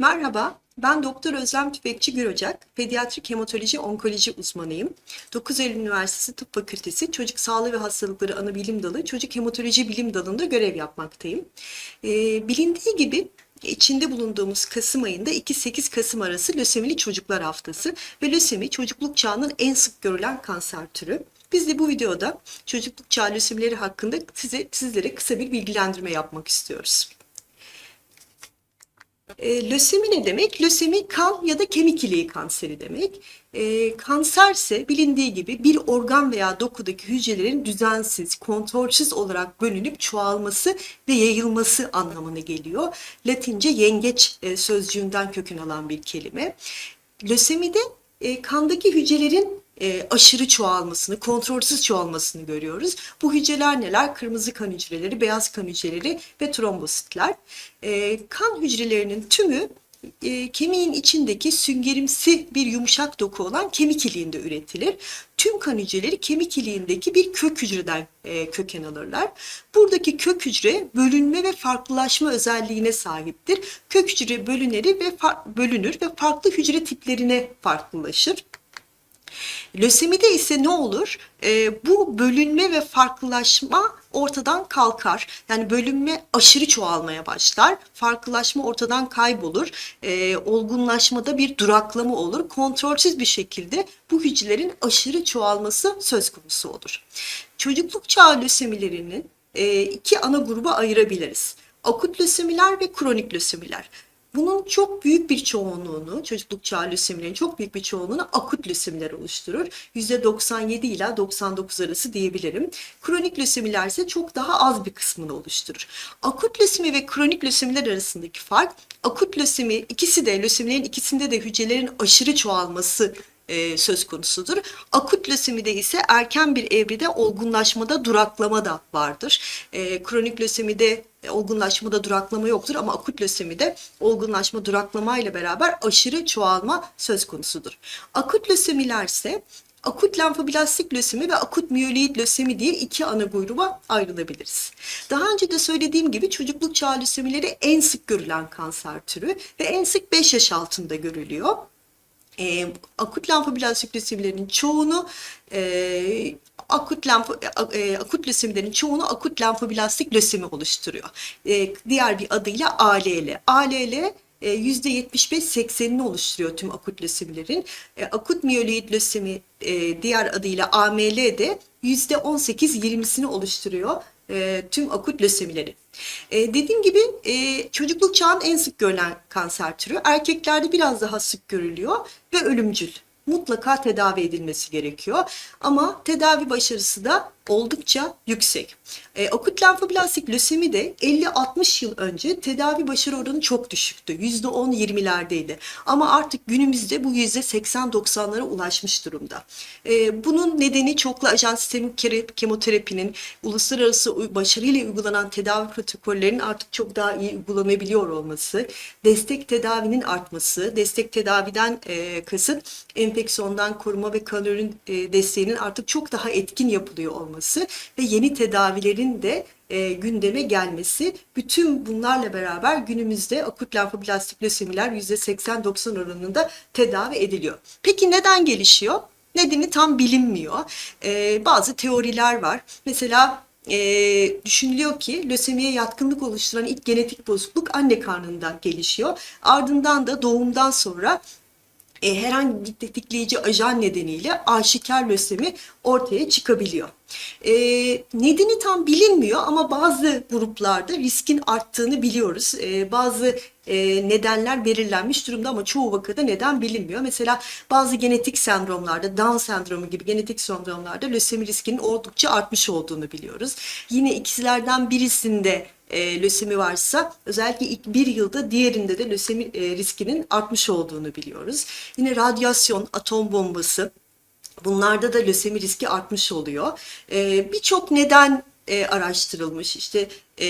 Merhaba, ben Doktor Özlem Tüfekçi Gürocak, pediatrik hematoloji onkoloji uzmanıyım. 9 Eylül Üniversitesi Tıp Fakültesi Çocuk Sağlığı ve Hastalıkları Anabilim Dalı Çocuk Hematoloji Bilim Dalı'nda görev yapmaktayım. Ee, bilindiği gibi içinde bulunduğumuz Kasım ayında 2-8 Kasım arası lösemili çocuklar haftası ve lösemi çocukluk çağının en sık görülen kanser türü. Biz de bu videoda çocukluk çağı lösemileri hakkında size sizlere kısa bir bilgilendirme yapmak istiyoruz. E, lösemi ne demek? Lösemi kan ya da kemik iliği kanseri demek. E, kanserse bilindiği gibi bir organ veya dokudaki hücrelerin düzensiz, kontrolsüz olarak bölünüp çoğalması ve yayılması anlamına geliyor. Latince yengeç e, sözcüğünden kökün alan bir kelime. Lösemide e, kandaki hücrelerin e, aşırı çoğalmasını, kontrolsüz çoğalmasını görüyoruz. Bu hücreler neler? Kırmızı kan hücreleri, beyaz kan hücreleri ve trombositler. E, kan hücrelerinin tümü e, kemiğin içindeki süngerimsi bir yumuşak doku olan kemik iliğinde üretilir. Tüm kan hücreleri kemik iliğindeki bir kök hücreden e, köken alırlar. Buradaki kök hücre bölünme ve farklılaşma özelliğine sahiptir. Kök hücre bölünür ve bölünür ve farklı hücre tiplerine farklılaşır. Lösemide ise ne olur? Ee, bu bölünme ve farklılaşma ortadan kalkar. Yani bölünme aşırı çoğalmaya başlar. Farklılaşma ortadan kaybolur. Ee, olgunlaşmada bir duraklama olur. Kontrolsüz bir şekilde bu hücrelerin aşırı çoğalması söz konusu olur. Çocukluk çağı lösemilerini e, iki ana gruba ayırabiliriz. Akut lösemiler ve kronik lösemiler. Bunun çok büyük bir çoğunluğunu, çocukluk çağı lösemilerin çok büyük bir çoğunluğunu akut lösemiler oluşturur. %97 ila 99 arası diyebilirim. Kronik lösemiler ise çok daha az bir kısmını oluşturur. Akut lösemi ve kronik lösemiler arasındaki fark, akut lösemi ikisi de lösemilerin ikisinde de hücrelerin aşırı çoğalması e, söz konusudur. Akut lösemide ise erken bir evrede olgunlaşmada duraklama da vardır. E, kronik lösemide e, olgunlaşmada duraklama yoktur ama akut lösemide olgunlaşma duraklama ile beraber aşırı çoğalma söz konusudur. Akut lösemiler ise akut lenfoblastik lösemi ve akut miyeloid lösemi diye iki ana gruba ayrılabiliriz. Daha önce de söylediğim gibi çocukluk çağı lösemileri en sık görülen kanser türü ve en sık 5 yaş altında görülüyor e, akut lenfoblastik lösemilerin çoğunu e, akut lenfo, e, akut lösemilerin çoğunu akut lenfoblastik lösemi oluşturuyor. E, diğer bir adıyla ALL. ALL e, %75-80'ini oluşturuyor tüm akut lösemilerin. E, akut miyeloid lösemi e, diğer adıyla AML de %18-20'sini oluşturuyor e, tüm akut lösemileri. E, dediğim gibi e, çocukluk çağın en sık görülen kanser türü. Erkeklerde biraz daha sık görülüyor ve ölümcül. Mutlaka tedavi edilmesi gerekiyor. Ama tedavi başarısı da oldukça yüksek. E, akut lenfoblastik lösemi de 50-60 yıl önce tedavi başarı oranı çok düşüktü. %10-20'lerdeydi. Ama artık günümüzde bu %80-90'lara ulaşmış durumda. E, bunun nedeni çoklu ajan sistemik kemoterapinin uluslararası başarıyla uygulanan tedavi protokollerinin artık çok daha iyi uygulanabiliyor olması, destek tedavinin artması, destek tedaviden e, kasıt enfeksiyondan koruma ve kalorin e, desteğinin artık çok daha etkin yapılıyor olması ve yeni tedavilerin de e, gündeme gelmesi. Bütün bunlarla beraber günümüzde akut lenfoblastik lösemiler %80-90 oranında tedavi ediliyor. Peki neden gelişiyor? Nedeni tam bilinmiyor. E, bazı teoriler var. Mesela e, düşünülüyor ki lösemiye yatkınlık oluşturan ilk genetik bozukluk anne karnında gelişiyor. Ardından da doğumdan sonra e, herhangi bir tetikleyici ajan nedeniyle aşikar lösemi ortaya çıkabiliyor. E, nedeni tam bilinmiyor ama bazı gruplarda riskin arttığını biliyoruz. E, bazı e, nedenler belirlenmiş durumda ama çoğu vakada neden bilinmiyor. Mesela bazı genetik sendromlarda, Down sendromu gibi genetik sendromlarda lösemi riskinin oldukça artmış olduğunu biliyoruz. Yine ikisilerden birisinde e, lösemi varsa özellikle ilk bir yılda diğerinde de lösemi e, riskinin artmış olduğunu biliyoruz. Yine radyasyon, atom bombası bunlarda da lösemi riski artmış oluyor. E, Birçok neden e, araştırılmış. İşte e,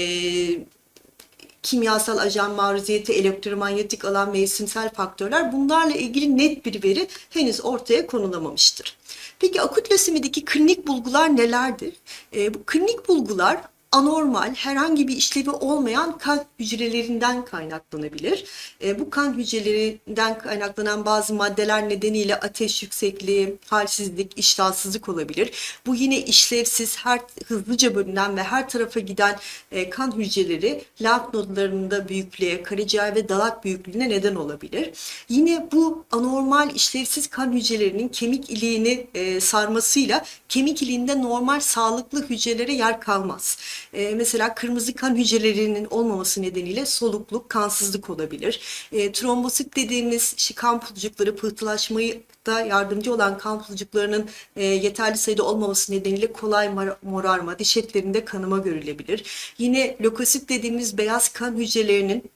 kimyasal ajan maruziyeti, elektromanyetik alan, mevsimsel faktörler bunlarla ilgili net bir veri henüz ortaya konulamamıştır. Peki akut lösemideki klinik bulgular nelerdir? E, bu klinik bulgular anormal, herhangi bir işlevi olmayan kan hücrelerinden kaynaklanabilir. E, bu kan hücrelerinden kaynaklanan bazı maddeler nedeniyle ateş yüksekliği, halsizlik, iştahsızlık olabilir. Bu yine işlevsiz, her hızlıca bölünen ve her tarafa giden e, kan hücreleri lenf nodlarında büyüklüğe, karaciğer ve dalak büyüklüğüne neden olabilir. Yine bu anormal işlevsiz kan hücrelerinin kemik iliğini e, sarmasıyla kemik iliğinde normal sağlıklı hücrelere yer kalmaz. E, mesela kırmızı kan hücrelerinin olmaması nedeniyle solukluk, kansızlık olabilir. E, trombosit dediğimiz işte kan pulcukları pıhtılaşmayı da yardımcı olan kan pulcuklarının e, yeterli sayıda olmaması nedeniyle kolay morarma, diş etlerinde kanama görülebilir. Yine lökosit dediğimiz beyaz kan hücrelerinin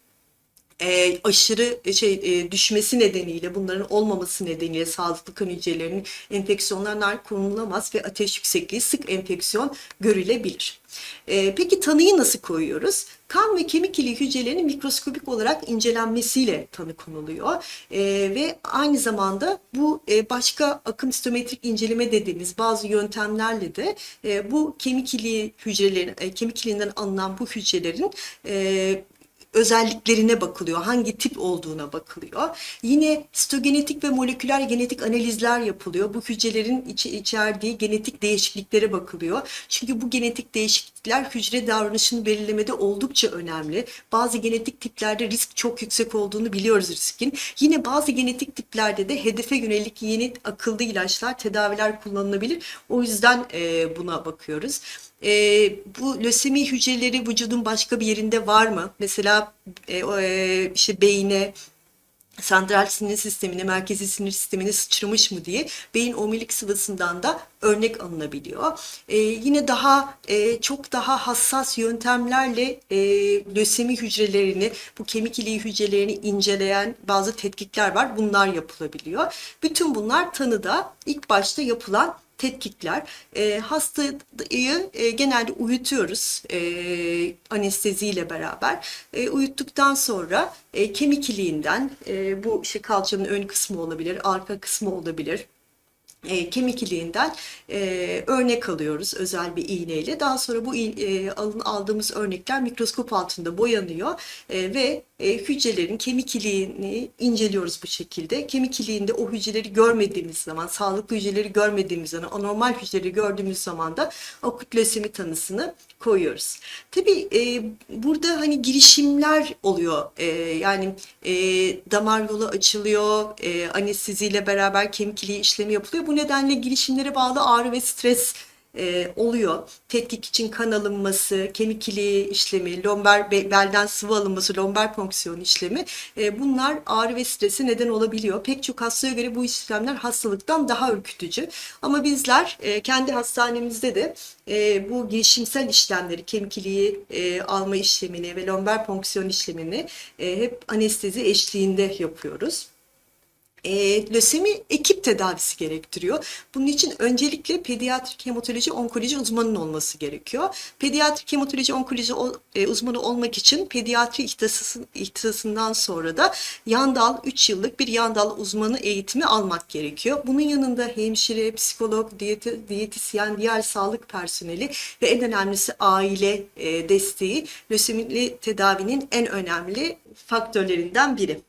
e, aşırı şey e, düşmesi nedeniyle bunların olmaması nedeniyle sağlıklı kan hücrelerinin enfeksiyonlardan korunulamaz ve ateş yüksekliği sık enfeksiyon görülebilir. E, peki tanıyı nasıl koyuyoruz? Kan ve kemik iliği hücrelerinin mikroskopik olarak incelenmesiyle tanı konuluyor E, ve aynı zamanda bu e, başka akım sitometrik inceleme dediğimiz bazı yöntemlerle de e, bu kemik iliği hücrelerin, e, kemik iliğinden alınan bu hücrelerin e, özelliklerine bakılıyor. Hangi tip olduğuna bakılıyor. Yine sitogenetik ve moleküler genetik analizler yapılıyor. Bu hücrelerin içi, içerdiği genetik değişikliklere bakılıyor. Çünkü bu genetik değişiklikler hücre davranışını belirlemede oldukça önemli. Bazı genetik tiplerde risk çok yüksek olduğunu biliyoruz riskin. Yine bazı genetik tiplerde de hedefe yönelik yeni akıllı ilaçlar, tedaviler kullanılabilir. O yüzden buna bakıyoruz. E, bu lösemi hücreleri vücudun başka bir yerinde var mı? Mesela e, e, işte beyine, santral sinir sistemine, merkezi sinir sistemine sıçramış mı diye beyin omurilik sıvısından da örnek alınabiliyor. E, yine daha e, çok daha hassas yöntemlerle e, lösemi hücrelerini, bu kemik iliği hücrelerini inceleyen bazı tetkikler var. Bunlar yapılabiliyor. Bütün bunlar tanıda ilk başta yapılan tetkikler. E, hastayı e, genelde uyutuyoruz e, anesteziyle beraber. E, uyuttuktan sonra e, kemik iliğinden e, bu işte kalçanın ön kısmı olabilir, arka kısmı olabilir e, kemik iliğinden e, örnek alıyoruz özel bir iğneyle. Daha sonra bu e, aldığımız örnekler mikroskop altında boyanıyor e, ve e, hücrelerin kemik iliğini inceliyoruz bu şekilde. Kemik iliğinde o hücreleri görmediğimiz zaman, sağlıklı hücreleri görmediğimiz zaman, anormal hücreleri gördüğümüz zaman da akut lösemi tanısını koyuyoruz. Tabii e, burada hani girişimler oluyor. E, yani e, damar yolu açılıyor, e, anesteziyle beraber kemik iliği işlemi yapılıyor. Bu nedenle girişimlere bağlı ağrı ve stres e, oluyor. Tetkik için kan alınması, kemik iliği işlemi, lomber be- belden sıvı alınması, lomber fonksiyon işlemi e, bunlar ağrı ve strese neden olabiliyor. Pek çok hastaya göre bu işlemler hastalıktan daha ürkütücü. Ama bizler e, kendi hastanemizde de e, bu girişimsel işlemleri, kemik iliği e, alma işlemini ve lomber fonksiyon işlemini e, hep anestezi eşliğinde yapıyoruz. E, lösemi ekip tedavisi gerektiriyor. Bunun için öncelikle pediatrik hematoloji onkoloji uzmanının olması gerekiyor. Pediatrik hematoloji onkoloji e, uzmanı olmak için pediatri ihtisası, ihtisasından sonra da yan dal 3 yıllık bir yan dal uzmanı eğitimi almak gerekiyor. Bunun yanında hemşire, psikolog, diyeti, diyetisyen, diğer sağlık personeli ve en önemlisi aile e, desteği lösemili tedavinin en önemli faktörlerinden biri.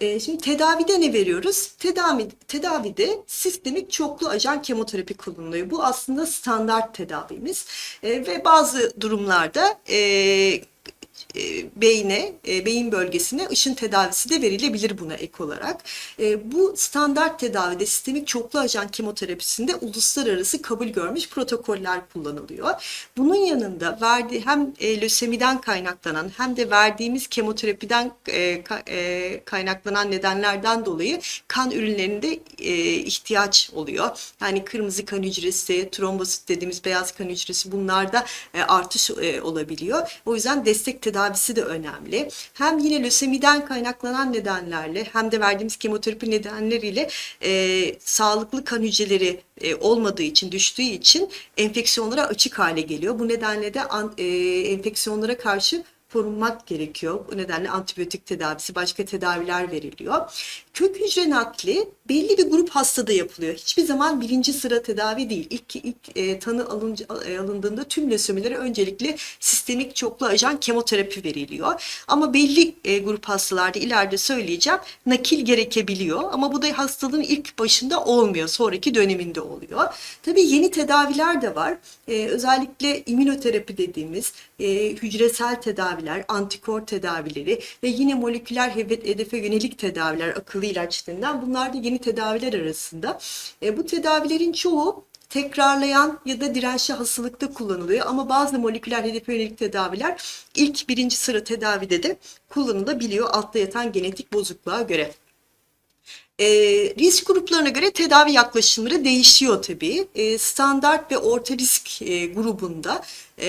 E, şimdi tedavide ne veriyoruz? Tedavi, tedavide sistemik çoklu ajan kemoterapi kullanılıyor. Bu aslında standart tedavimiz E, ve bazı durumlarda e, e, beyne, e, beyin bölgesine ışın tedavisi de verilebilir buna ek olarak. E, bu standart tedavide sistemik çoklu ajan kemoterapisinde uluslararası kabul görmüş protokoller kullanılıyor. Bunun yanında verdiği hem e, lösemiden kaynaklanan hem de verdiğimiz kemoterapiden ka- kaynaklanan nedenlerden dolayı kan ürünlerinde ihtiyaç oluyor. Yani kırmızı kan hücresi, trombosit dediğimiz beyaz kan hücresi bunlarda artış olabiliyor. O yüzden destek tedavisi de önemli. Hem yine lösemiden kaynaklanan nedenlerle hem de verdiğimiz kemoterapi nedenleriyle e, sağlıklı kan hücreleri e, olmadığı için, düştüğü için enfeksiyonlara açık hale geliyor. Bu nedenle de an, e, enfeksiyonlara karşı korunmak gerekiyor. Bu nedenle antibiyotik tedavisi, başka tedaviler veriliyor. Kök hücre nakli belli bir grup hastada yapılıyor. Hiçbir zaman birinci sıra tedavi değil. İlk, ilk e, tanı alınca, e, alındığında tüm lösemilere öncelikle sistemik çoklu ajan kemoterapi veriliyor. Ama belli e, grup hastalarda ileride söyleyeceğim nakil gerekebiliyor. Ama bu da hastalığın ilk başında olmuyor. Sonraki döneminde oluyor. Tabii yeni tedaviler de var. E, özellikle immünoterapi dediğimiz e, hücresel tedaviler, antikor tedavileri ve yine moleküler hedefe yönelik tedaviler, akıllı ilaç denilen bunlar da yeni tedaviler arasında. E, bu tedavilerin çoğu tekrarlayan ya da dirençli hastalıkta kullanılıyor ama bazı moleküler hedefe yönelik tedaviler ilk birinci sıra tedavide de kullanılabiliyor altta yatan genetik bozukluğa göre. E, risk gruplarına göre tedavi yaklaşımları değişiyor tabii. E, standart ve orta risk e, grubunda e,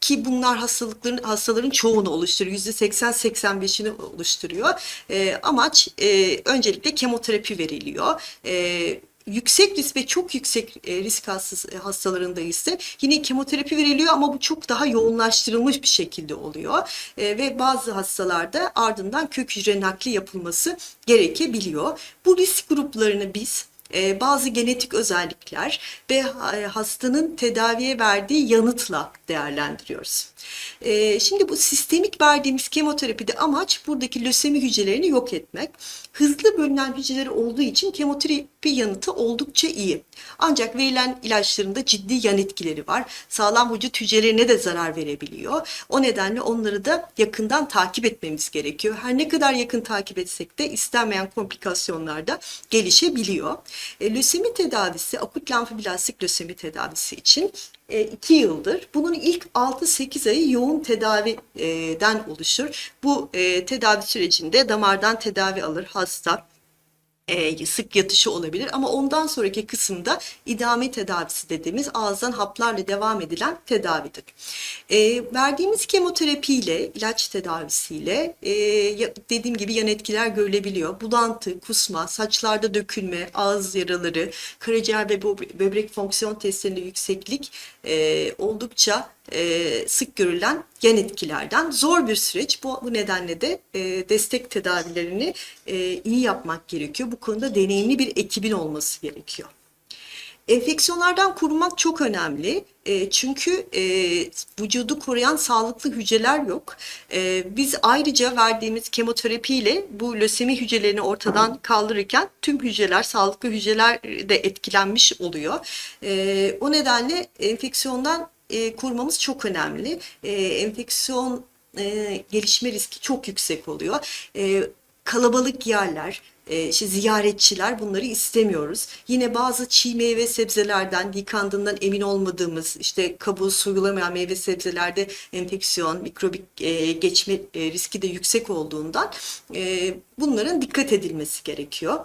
ki bunlar hastalıkların hastaların çoğunu oluşturuyor. %80-85'ini oluşturuyor. E, amaç e, öncelikle kemoterapi veriliyor. E, yüksek risk ve çok yüksek e, risk hastası, hastalarında ise yine kemoterapi veriliyor ama bu çok daha yoğunlaştırılmış bir şekilde oluyor. E, ve bazı hastalarda ardından kök hücre nakli yapılması gerekebiliyor. Bu risk gruplarını biz e, bazı genetik özellikler ve e, hastanın tedaviye verdiği yanıtla değerlendiriyoruz. E, Şimdi bu sistemik verdiğimiz kemoterapide amaç buradaki lösemi hücrelerini yok etmek. Hızlı bölünen hücreleri olduğu için kemoterapi yanıtı oldukça iyi. Ancak verilen ilaçların da ciddi yan etkileri var. Sağlam vücut hücrelerine de zarar verebiliyor. O nedenle onları da yakından takip etmemiz gerekiyor. Her ne kadar yakın takip etsek de istenmeyen komplikasyonlar da gelişebiliyor. E, lösemi tedavisi, akut lenfoblastik lösemi tedavisi için 2 yıldır. Bunun ilk 6-8 ayı yoğun tedaviden oluşur. Bu e, tedavi sürecinde damardan tedavi alır hasta e, sık yatışı olabilir ama ondan sonraki kısımda idame tedavisi dediğimiz ağızdan haplarla devam edilen tedavidir. E, verdiğimiz kemoterapiyle, ilaç tedavisiyle e, dediğim gibi yan etkiler görülebiliyor. Bulantı, kusma, saçlarda dökülme, ağız yaraları, karaciğer ve böbre- böbrek fonksiyon testlerinde yükseklik e, oldukça e, sık görülen yan etkilerden zor bir süreç. Bu, bu nedenle de e, destek tedavilerini e, iyi yapmak gerekiyor. Bu konuda deneyimli bir ekibin olması gerekiyor. Enfeksiyonlardan korunmak çok önemli. E, çünkü e, vücudu koruyan sağlıklı hücreler yok. E, biz ayrıca verdiğimiz kemoterapiyle bu lösemi hücrelerini ortadan kaldırırken tüm hücreler, sağlıklı hücreler de etkilenmiş oluyor. E, o nedenle enfeksiyondan e, korumamız çok önemli. E, enfeksiyon e, gelişme riski çok yüksek oluyor. E, kalabalık yerler, e, işte ziyaretçiler bunları istemiyoruz. Yine bazı çiğ meyve sebzelerden yıkandığından emin olmadığımız işte kabuğu soyulamayan meyve sebzelerde enfeksiyon, mikrobik e, geçme e, riski de yüksek olduğundan e, bunların dikkat edilmesi gerekiyor.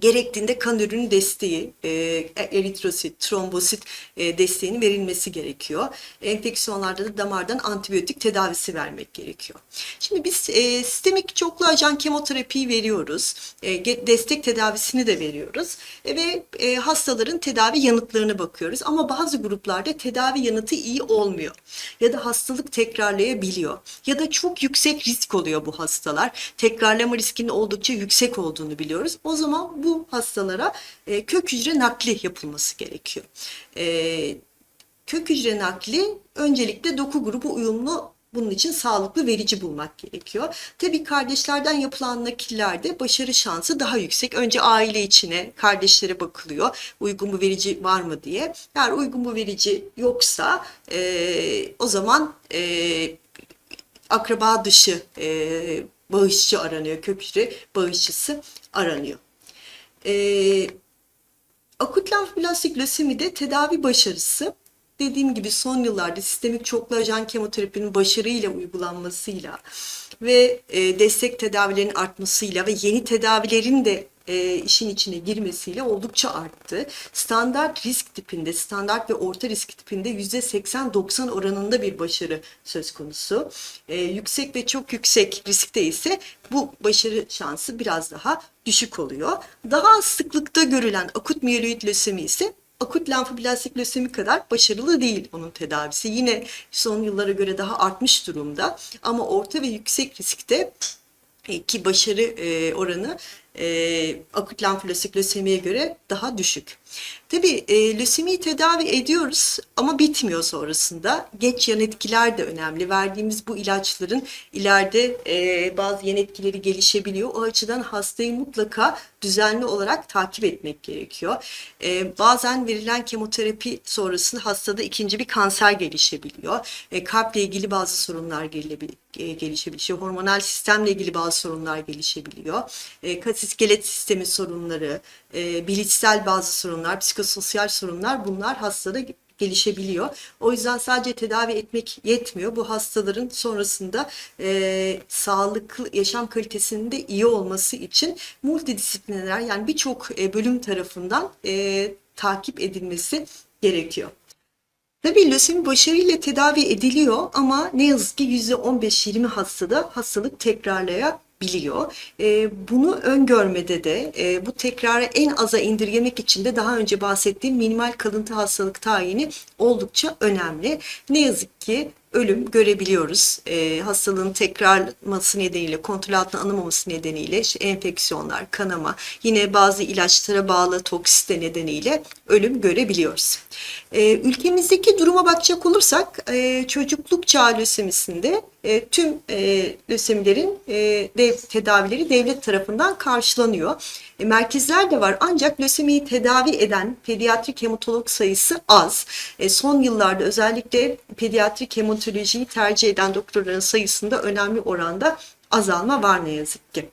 Gerektiğinde kan ürünü desteği, e, eritrosit, trombosit e, desteğinin verilmesi gerekiyor. Enfeksiyonlarda da damardan antibiyotik tedavisi vermek gerekiyor. Şimdi biz e, sistemik çoklu ajan kemoterapiyi veriyoruz. Destek tedavisini de veriyoruz. Ve hastaların tedavi yanıtlarına bakıyoruz. Ama bazı gruplarda tedavi yanıtı iyi olmuyor. Ya da hastalık tekrarlayabiliyor. Ya da çok yüksek risk oluyor bu hastalar. Tekrarlama riskinin oldukça yüksek olduğunu biliyoruz. O zaman bu hastalara e, kök hücre nakli yapılması gerekiyor. E, kök hücre nakli öncelikle doku grubu uyumlu bunun için sağlıklı verici bulmak gerekiyor. Tabii kardeşlerden yapılan nakillerde başarı şansı daha yüksek. Önce aile içine, kardeşlere bakılıyor. Uygun bu verici var mı diye. Eğer uygun bu verici yoksa e, o zaman e, akraba dışı e, bağışçı aranıyor. Kök hücre bağışçısı aranıyor. E, akut lenfoblastik lösemide tedavi başarısı. Dediğim gibi son yıllarda sistemik çoklu ajan kemoterapinin başarıyla uygulanmasıyla ve e, destek tedavilerin artmasıyla ve yeni tedavilerin de e, işin içine girmesiyle oldukça arttı. Standart risk tipinde, standart ve orta risk tipinde %80-90 oranında bir başarı söz konusu. E, yüksek ve çok yüksek riskte ise bu başarı şansı biraz daha düşük oluyor. Daha az sıklıkta görülen akut miyeloid lösemi ise akut lenfoblastik lösemi kadar başarılı değil onun tedavisi. Yine son yıllara göre daha artmış durumda ama orta ve yüksek riskte e, ki başarı e, oranı e, akut lenfoblastik lösemiye göre daha düşük. Tabii e, lösemiyi tedavi ediyoruz ama bitmiyor sonrasında. Geç yan etkiler de önemli. Verdiğimiz bu ilaçların ileride e, bazı yan etkileri gelişebiliyor. O açıdan hastayı mutlaka düzenli olarak takip etmek gerekiyor. E, bazen verilen kemoterapi sonrasında hastada ikinci bir kanser gelişebiliyor. E, kalple ilgili bazı sorunlar e, gelişebiliyor. Hormonal sistemle ilgili bazı sorunlar gelişebiliyor. E, kas iskelet sistemi sorunları, e, bilişsel bazı sorunlar, psikososyal sorunlar bunlar hastada gelişebiliyor. O yüzden sadece tedavi etmek yetmiyor. Bu hastaların sonrasında e, sağlıklı yaşam kalitesinin de iyi olması için multidisipliner yani birçok e, bölüm tarafından e, takip edilmesi gerekiyor. Tabii lösemi başarıyla tedavi ediliyor ama ne yazık ki %15-20 hastada hastalık tekrarlayabiliyor. Ee, bunu öngörmede de e, bu tekrarı en aza indirgemek için de daha önce bahsettiğim minimal kalıntı hastalık tayini oldukça önemli. Ne yazık ki ölüm görebiliyoruz. E, hastalığın tekrarlaması nedeniyle, kontrol altına alınmaması nedeniyle işte enfeksiyonlar, kanama, yine bazı ilaçlara bağlı toksite nedeniyle ölüm görebiliyoruz. E, ülkemizdeki duruma bakacak olursak e, çocukluk çağı lösemisinde e, tüm e, lösemilerin e, dev, tedavileri devlet tarafından karşılanıyor. E, merkezler de var ancak lösemiyi tedavi eden pediatrik hematolog sayısı az. E, son yıllarda özellikle pediatrik hematolojiyi tercih eden doktorların sayısında önemli oranda azalma var ne yazık ki.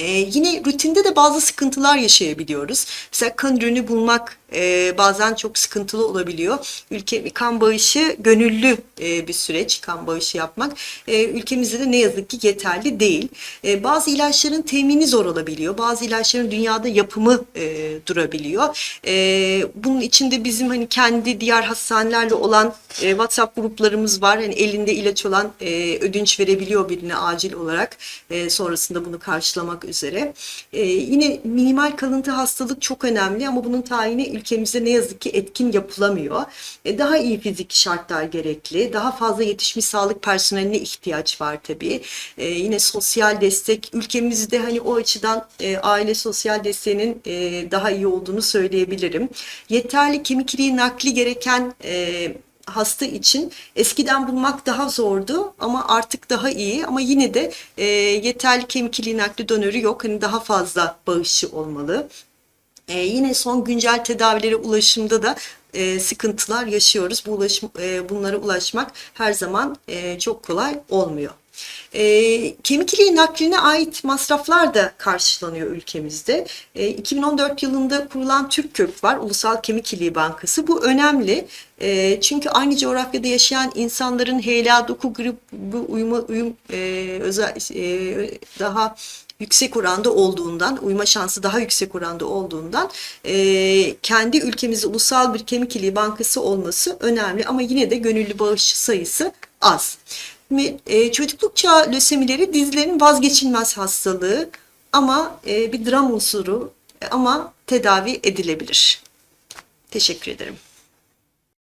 Ee, yine rutinde de bazı sıkıntılar yaşayabiliyoruz. Mesela kan ürünü bulmak e, bazen çok sıkıntılı olabiliyor. Ülke kan bağışı gönüllü e, bir süreç, kan bağışı yapmak. E, ülkemizde de ne yazık ki yeterli değil. E, bazı ilaçların temini zor olabiliyor. Bazı ilaçların dünyada yapımı e, durabiliyor. E, bunun içinde bizim hani kendi diğer hastanelerle olan e, WhatsApp gruplarımız var. Hani elinde ilaç olan e, ödünç verebiliyor birine acil olarak. E, sonrasında bunu karşılamak üzere. E, yine minimal kalıntı hastalık çok önemli ama bunun tayini ülkemizde ne yazık ki etkin yapılamıyor. E, daha iyi fiziki şartlar gerekli. Daha fazla yetişmiş sağlık personeline ihtiyaç var tabii. E, yine sosyal destek ülkemizde hani o açıdan e, aile sosyal desteğinin e, daha iyi olduğunu söyleyebilirim. Yeterli kemik iliği nakli gereken e, hasta için eskiden bulmak daha zordu ama artık daha iyi ama yine de e, yeterli kemik iliği nakli donörü yok. Hani daha fazla bağışı olmalı. E, yine son güncel tedavilere ulaşımda da e, sıkıntılar yaşıyoruz. Bu ulaşım, e, bunlara ulaşmak her zaman e, çok kolay olmuyor. E, kemik iliği nakline ait masraflar da karşılanıyor ülkemizde. E, 2014 yılında kurulan Türk Kök var, Ulusal Kemik İliği Bankası. Bu önemli e, çünkü aynı coğrafyada yaşayan insanların HLA doku grubu uyuma, uyum e, özel, e, daha yüksek oranda olduğundan, uyma şansı daha yüksek oranda olduğundan e, kendi ülkemizde ulusal bir kemik iliği bankası olması önemli ama yine de gönüllü bağışçı sayısı az. E, çocukluk çağı lösemileri dizilerin vazgeçilmez hastalığı ama e, bir dram unsuru ama tedavi edilebilir. Teşekkür ederim.